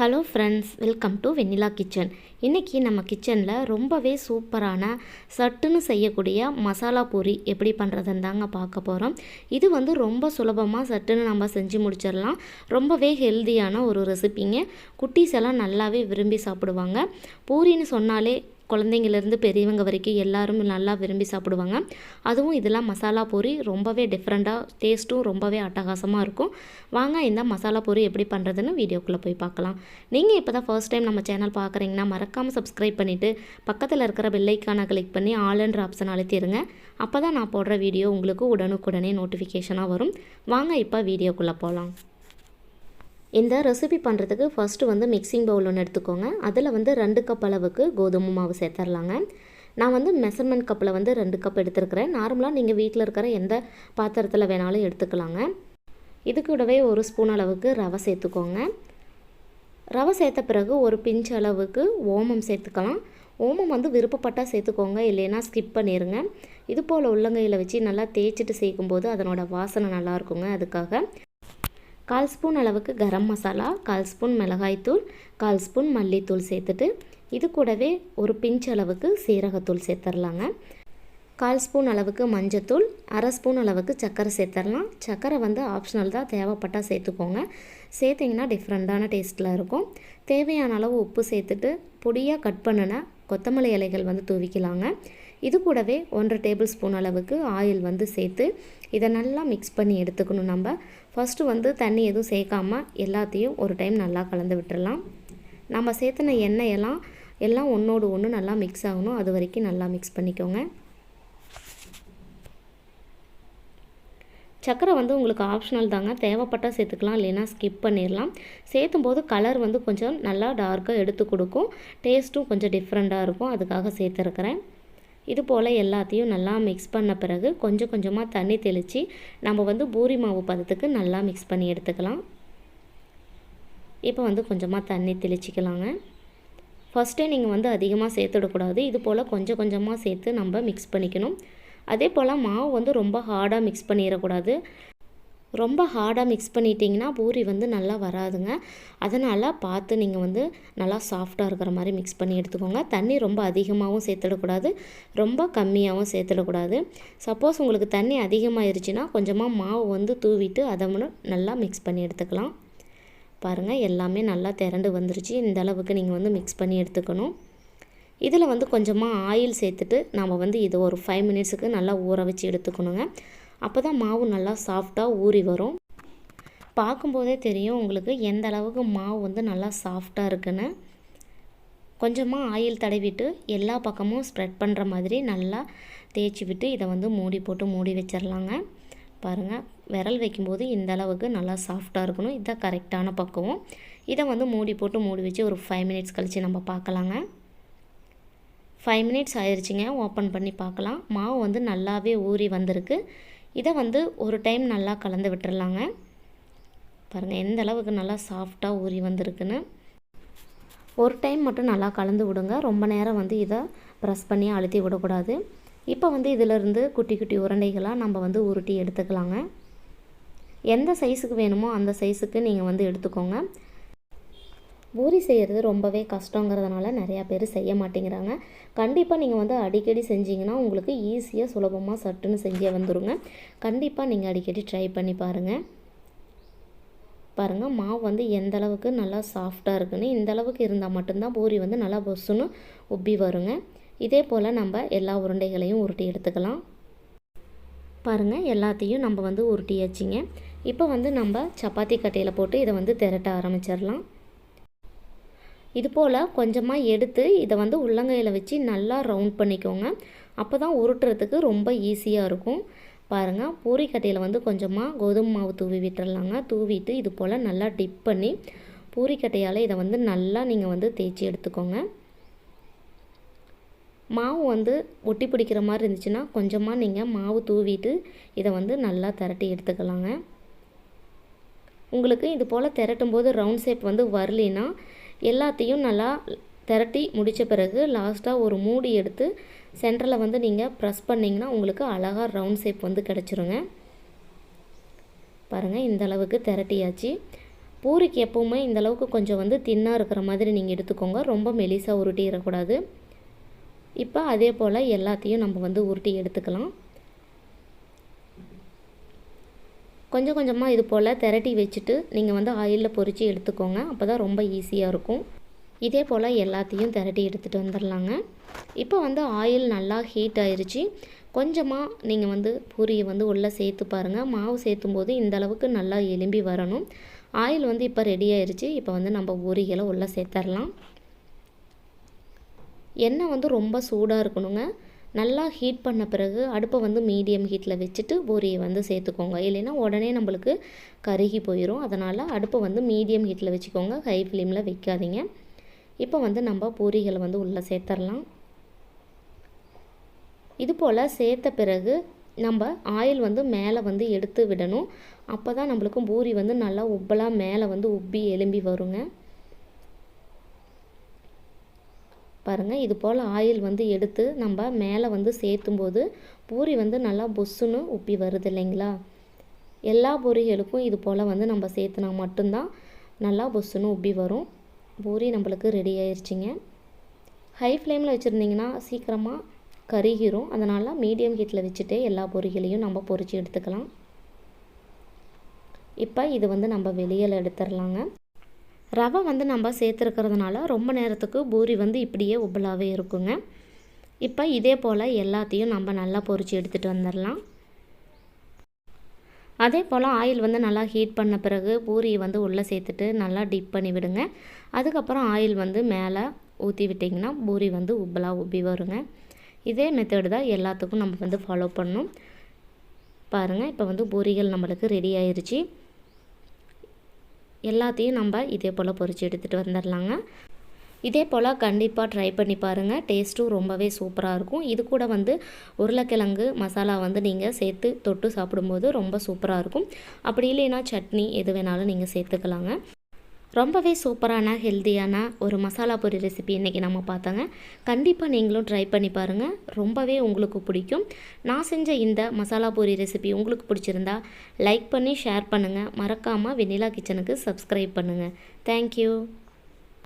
Hello friends welcome to Vennila kitchen. இன்றைக்கி நம்ம கிச்சனில் ரொம்பவே சூப்பரான சட்டுன்னு செய்யக்கூடிய மசாலா பூரி எப்படி பண்ணுறதுன்னு தாங்க பார்க்க போகிறோம் இது வந்து ரொம்ப சுலபமாக சட்டுன்னு நம்ம செஞ்சு முடிச்சிடலாம். ரொம்பவே ஹெல்தியான ஒரு ரெசிபிங்க. குட்டீஸ் எல்லாம் நல்லாவே விரும்பி சாப்பிடுவாங்க. பூரின்னு சொன்னாலே குழந்தைங்கலேருந்து பெரியவங்க வரைக்கும் எல்லாரும் நல்லா விரும்பி சாப்பிடுவாங்க. அதுவும் இதெல்லாம் மசாலா பூரி ரொம்பவே டிஃப்ரெண்ட்டாக டேஸ்ட்டும் ரொம்பவே அட்டகாசமாக இருக்கும். வாங்க இந்த மசாலா பூரி எப்படி பண்ணுறதுன்னு வீடியோக்குள்ளே போய் பார்க்கலாம். நீங்கள் இப்போ தான் ஃபர்ஸ்ட் டைம் நம்ம சேனல் பார்க்குறீங்கன்னா மறக்காமல் சப்ஸ்கிரைப் பண்ணிவிட்டு பக்கத்தில் இருக்கிற பெல்லைக்கான கிளிக் பண்ணி ஆளுன்ற ஆப்ஷன் அழுத்திடுங்க அப்போ தான் நான் போடுற வீடியோ உங்களுக்கு உடனுக்குடனே நோட்டிஃபிகேஷனாக வரும். வாங்க இப்போ வீடியோக்குள்ளே போகலாம் இந்த ரெசிபி பண்ணுறதுக்கு ஃபஸ்ட்டு வந்து மிக்சிங் பவுல் ஒன்று எடுத்துக்கோங்க. அதில் வந்து ரெண்டு கப் அளவுக்கு கோதுமை மாவு சேர்த்துர்லாங்க நான் வந்து மெஷர்மெண்ட் கப்பில் வந்து ரெண்டு கப் எடுத்துருக்கிறேன். நார்மலாக நீங்கள் வீட்டில் இருக்கிற எந்த பாத்திரத்தில் வேணாலும் எடுத்துக்கலாங்க. இது கூடவே ஒரு ஸ்பூன் அளவுக்கு ரவை சேர்த்துக்கோங்க. ரவை சேர்த்த பிறகு ஒரு பிஞ்ச் அளவுக்கு ஓமம் சேர்த்துக்கலாம். ஓமம் வந்து விருப்பப்பட்டால் சேர்த்துக்கோங்க இல்லைன்னா ஸ்கிப் பண்ணிடுங்க இது போல் உள்ளங்கையில் வச்சு நல்லா தேய்ச்சிட்டு சேர்க்கும்போது அதனோட வாசனை நல்லா இருக்குங்க. அதுக்காக கால் ஸ்பூன் அளவுக்கு கரம் மசாலா கால் ஸ்பூன் மிளகாய்த்தூள் கால் ஸ்பூன் மல்லித்தூள் சேர்த்துட்டு இது கூடவே ஒரு பிஞ்ச் அளவுக்கு சீரகத்தூள் சேர்த்துடலாங்க கால் ஸ்பூன் அளவுக்கு மஞ்சத்தூள் அரை ஸ்பூன் அளவுக்கு சர்க்கரை சேர்த்துடலாம் சர்க்கரை வந்து ஆப்ஷனல் தான் தேவைப்பட்டால் சேர்த்துக்கோங்க. சேர்த்திங்கன்னா டிஃப்ரெண்ட்டான டேஸ்ட்டில் இருக்கும். தேவையான அளவு உப்பு சேர்த்துட்டு பொடியாக கட் பண்ணின கொத்தமல்லி இலைகள் வந்து தூவிக்கலாங்க. இது கூடவே ஒன்றரை டேபிள் ஸ்பூன் அளவுக்கு ஆயில் வந்து சேர்த்து இதை நல்லா மிக்ஸ் பண்ணி எடுத்துக்கணும் நம்ம. ஃபஸ்ட்டு வந்து தண்ணி எதுவும் சேர்க்காமல் எல்லாத்தையும் ஒரு டைம் நல்லா கலந்து விட்டுடலாம் நம்ம சேர்த்துன எண்ணெயெல்லாம் எல்லாம் ஒன்றோடு ஒன்று நல்லா மிக்ஸ் ஆகணும். அது வரைக்கும் நல்லா மிக்ஸ் பண்ணிக்கோங்க. சக்கரை வந்து உங்களுக்கு ஆப்ஷனல் தாங்க. தேவைப்பட்டால் சேர்த்துக்கலாம் இல்லைன்னா ஸ்கிப் பண்ணிடலாம். சேர்த்தும் போது கலர் வந்து கொஞ்சம் நல்லா டார்க்காக எடுத்து கொடுக்கும். டேஸ்ட்டும் கொஞ்சம் டிஃப்ரெண்ட்டாக இருக்கும். அதுக்காக சேர்த்துருக்குறேன். இது போல் எல்லாத்தையும் நல்லா மிக்ஸ் பண்ண பிறகு கொஞ்சம் கொஞ்சமாக தண்ணி தெளித்து நம்ம வந்து பூரி மாவு பதத்துக்கு நல்லா மிக்ஸ் பண்ணி எடுத்துக்கலாம். இப்போ வந்து கொஞ்சமாக தண்ணி தெளிச்சிக்கலாங்க. ஃபஸ்ட்டே நீங்கள் வந்து அதிகமாக சேர்த்துடக்கூடாது இது போல் கொஞ்சம் கொஞ்சமாக சேர்த்து நம்ம மிக்ஸ் பண்ணிக்கணும். அதே போல் மாவு வந்து ரொம்ப ஹார்டாக மிக்ஸ் பண்ணிடக்கூடாது. ரொம்ப ஹார்டாக மிக்ஸ் பண்ணிட்டீங்கன்னா பூரி வந்து நல்லா வராதுங்க. அதனால் பார்த்து நீங்கள் வந்து நல்லா சாஃப்டாக இருக்கிற மாதிரி மிக்ஸ் பண்ணி எடுத்துக்கோங்க. தண்ணி ரொம்ப அதிகமாகவும் சேர்த்துடக்கூடாது. ரொம்ப கம்மியாகவும் சேர்த்துடக்கூடாது. சப்போஸ் உங்களுக்கு தண்ணி அதிகமாகிருச்சுன்னா கொஞ்சமாக மாவு வந்து தூவிட்டு அதை நல்லா மிக்ஸ் பண்ணி எடுத்துக்கலாம். பாருங்கள் எல்லாமே நல்லா திரண்டு வந்துருச்சு. இந்த அளவுக்கு நீங்கள் வந்து மிக்ஸ் பண்ணி எடுத்துக்கணும். இதில் வந்து கொஞ்சமாக ஆயில் சேர்த்துட்டு நம்ம வந்து இது ஒரு ஃபைவ் மினிட்ஸுக்கு நல்லா ஊற வச்சு எடுத்துக்கணுங்க. அப்போ தான் மாவு நல்லா சாஃப்டாக ஊறி வரும். பார்க்கும்போதே தெரியும் உங்களுக்கு எந்த அளவுக்கு மாவு வந்து நல்லா சாஃப்டாக இருக்குன்னு. கொஞ்சமாக ஆயில் தடவிட்டு எல்லா பக்கமும் ஸ்ப்ரெட் பண்ணுற மாதிரி நல்லா தேய்ச்சி விட்டு இதை வந்து மூடி போட்டு மூடி வச்சிடலாங்க பாருங்கள் விரல் வைக்கும்போது இந்த அளவுக்கு நல்லா சாஃப்டாக இருக்கணும். இதுதான் கரெக்டான பக்குவம். இதை வந்து மூடி போட்டு மூடி வச்சு ஒரு ஃபைவ் மினிட்ஸ் கழித்து நம்ம பார்க்கலாங்க. ஃபைவ் மினிட்ஸ் ஆயிடுச்சிங்க ஓப்பன் பண்ணி பார்க்கலாம். மாவு வந்து நல்லாவே ஊறி வந்திருக்கு. இதை வந்து ஒரு டைம் நல்லா கலந்து விட்டுறலாங்க. பாருங்கள் எந்த அளவுக்கு நல்லா சாஃப்டாக ஊறி வந்திருக்குன்னு. ஒரு டைம் மட்டும் நல்லா கலந்து விடுங்க. ரொம்ப நேரம் வந்து இதை ப்ரெஸ் பண்ணி அழுத்தி விடக்கூடாது. இப்போ வந்து இதிலிருந்து குட்டி குட்டி உருண்டைகளாக நம்ம வந்து உருட்டி எடுத்துக்கலாங்க. எந்த சைஸுக்கு வேணுமோ அந்த சைஸுக்கு நீங்கள் வந்து எடுத்துக்கோங்க. பூரி செய்கிறது ரொம்பவே கஷ்டங்கிறதுனால நிறையா பேர் செய்ய மாட்டேங்கிறாங்க. கண்டிப்பாக நீங்கள் வந்து அடிக்கடி செஞ்சிங்கன்னா உங்களுக்கு ஈஸியாக சுலபமாக சட்டுன்னு செஞ்சே வந்துடுங்க கண்டிப்பாக நீங்கள் அடிக்கடி ட்ரை பண்ணி பாருங்கள் பாருங்கள் மாவு வந்து எந்த அளவுக்கு நல்லா சாஃப்டாக இருக்குன்னு இந்த அளவுக்கு இருந்தால் மட்டும்தான் பூரி வந்து நல்லா பொசுன்னு உப்பி வருங்க. இதே போல் நம்ம எல்லா உருண்டைகளையும் உருட்டி எடுத்துக்கலாம். பாருங்கள் எல்லாத்தையும் நம்ம வந்து உருட்டியாச்சிங்க. இப்போ வந்து நம்ம சப்பாத்தி கட்டையில் போட்டு இதை வந்து திரட்ட ஆரம்பிச்சிடலாம். இது போல் கொஞ்சமாக எடுத்து இதை வந்து உள்ளங்கையில் வச்சு நல்லா ரவுண்ட் பண்ணிக்கோங்க. அப்போ தான் உருட்டுறதுக்கு ரொம்ப ஈஸியாக இருக்கும். பாருங்கள் பூரி கட்டையில் வந்து கொஞ்சமாக கோதுமை மாவு தூவி விட்டுறலாங்க. தூவிட்டு இது போல் நல்லா டிப் பண்ணி பூரிக்கட்டையால் இதை வந்து நல்லா நீங்கள் வந்து தேய்ச்சி எடுத்துக்கோங்க. மாவு வந்து ஒட்டி பிடிக்கிற மாதிரி இருந்துச்சுன்னா கொஞ்சமாக நீங்கள் மாவு தூவிட்டு இதை வந்து நல்லா திரட்டி எடுத்துக்கலாங்க. உங்களுக்கு இது போல் திரட்டும் போது ரவுண்ட் ஷேப் வந்து வரலின்னா எல்லாத்தையும் நல்லா திரட்டி முடித்த பிறகு லாஸ்ட்டாக ஒரு மூடி எடுத்து சென்டரில் வந்து நீங்கள் ப்ரெஸ் பண்ணிங்கன்னா உங்களுக்கு அழகாக ரவுண்ட் ஷேப் வந்து கிடச்சிருங்க. பாருங்கள் இந்த அளவுக்கு திரட்டியாச்சு. பூரிக்கு எப்போவுமே இந்த அளவுக்கு கொஞ்சம் வந்து தின்னாக இருக்கிற மாதிரி நீங்கள் எடுத்துக்கோங்க. ரொம்ப மெலிசாக உருட்டிடக்கூடாது. இப்போ அதே போல் எல்லாத்தையும் நம்ம வந்து உருட்டி எடுத்துக்கலாம். கொஞ்சம் கொஞ்சமாக இது போல் திரட்டி வச்சுட்டு நீங்கள் வந்து ஆயிலில் பொறிச்சு எடுத்துக்கோங்க. அப்போ தான் ரொம்ப ஈஸியாக இருக்கும். இதே போல் எல்லாத்தையும் திரட்டி எடுத்துகிட்டு வந்துடலாங்க. இப்போ வந்து ஆயில் நல்லா ஹீட் ஆயிடுச்சு கொஞ்சமாக நீங்கள் வந்து பூரியை வந்து உள்ளே சேர்த்து பாருங்கள் மாவு சேர்த்தும் போது இந்தளவுக்கு நல்லா எலும்பி வரணும். ஆயில் வந்து இப்போ ரெடி ஆயிடுச்சு இப்போ வந்து நம்ம பூரிகளை உள்ளே சேர்த்துடலாம் எண்ணெய் வந்து ரொம்ப சூடாக இருக்கணுங்க. நல்லா ஹீட் பண்ண பிறகு அடுப்பை வந்து மீடியம் ஹீட்டில் வச்சுட்டு பூரியை வந்து சேர்த்துக்கோங்க. இல்லைன்னா உடனே நம்மளுக்கு கருகி போயிடும் அதனால் அடுப்பை வந்து மீடியம் ஹீட்டில் வச்சுக்கோங்க. ஹை ஃப்ளேமில் வைக்காதீங்க. இப்போ வந்து நம்ம பூரிகளை வந்து உள்ளே சேர்த்துடலாம் இது போல் சேர்த்த பிறகு நம்ம ஆயில் வந்து மேலே வந்து எடுத்து விடணும். அப்போ தான் நம்மளுக்கும் பூரி வந்து நல்லா உப்பலாக மேலே வந்து உப்பி எலும்பி வருங்க. பாருங்கள் இது போல் ஆயில் வந்து எடுத்து நம்ம மேலே வந்து சேர்த்தும் போது பூரி வந்து நல்லா பொஸ்ஸுன்னு உப்பி வருது இல்லைங்களா? எல்லா பொரிகளுக்கும் இது போல் வந்து நம்ம சேர்த்துனா மட்டும்தான் நல்லா பொஸ்ஸுன்னு உப்பி வரும். பூரி நம்மளுக்கு ரெடி ஆயிடுச்சிங்க ஹை ஃப்ளேமில் வச்சுருந்திங்கன்னா சீக்கிரமாக கருகிரும். அதனால் மீடியம் ஹீட்டில் வச்சுட்டே எல்லா பொரிகளையும் நம்ம பொரித்து எடுத்துக்கலாம். இப்போ இது வந்து நம்ம வெளியில் எடுத்துடலாங்க ரவை வந்து நம்ம சேர்த்துருக்கிறதுனால ரொம்ப நேரத்துக்கு பூரி வந்து இப்படியே உப்பலாகவே இருக்குங்க. இப்போ இதே போல் எல்லாத்தையும் நம்ம நல்லா பொரித்து எடுத்துகிட்டு வந்துடலாம் அதே போல் ஆயில் வந்து நல்லா ஹீட் பண்ண பிறகு பூரியை வந்து உள்ளே சேர்த்துட்டு நல்லா டிப் பண்ணி விடுங்க. அதுக்கப்புறம் ஆயில் வந்து மேலே ஊற்றி விட்டிங்கன்னா பூரி வந்து உப்பலாக உப்பி வருங்க. இதே மெத்தடு தான் எல்லாத்துக்கும் நம்ம வந்து ஃபாலோ பண்ணணும். பாருங்கள் இப்போ வந்து பூரிகள் நம்மளுக்கு ரெடி ஆயிடுச்சு எல்லாத்தையும் நம்ம இதே போல் பொறிச்சு எடுத்துகிட்டு வந்துடலாங்க இதே போல் கண்டிப்பாக ட்ரை பண்ணி பாருங்கள் டேஸ்ட்டும் ரொம்பவே சூப்பராக இருக்கும். இது கூட வந்து உருளைக்கிழங்கு மசாலா வந்து நீங்கள் சேர்த்து தொட்டு சாப்பிடும்போது ரொம்ப சூப்பராக இருக்கும். அப்படி இல்லைன்னா சட்னி எது வேணாலும் நீங்கள் சேர்த்துக்கலாங்க. ரொம்பவே சூப்பரான ஹெல்த்தியான ஒரு மசாலா பொரி ரெசிபி இன்றைக்கி நம்ம பார்த்தோங்க. கண்டிப்பாக நீங்களும் ட்ரை பண்ணி பாருங்கள் ரொம்பவே உங்களுக்கு பிடிக்கும். நான் செஞ்ச இந்த மசாலா பொரி ரெசிபி உங்களுக்கு பிடிச்சிருந்தா லைக் பண்ணி ஷேர் பண்ணுங்கள் மறக்காமல் வெண்ணிலா கிச்சனுக்கு சப்ஸ்கிரைப் பண்ணுங்கள் தேங்க்யூ.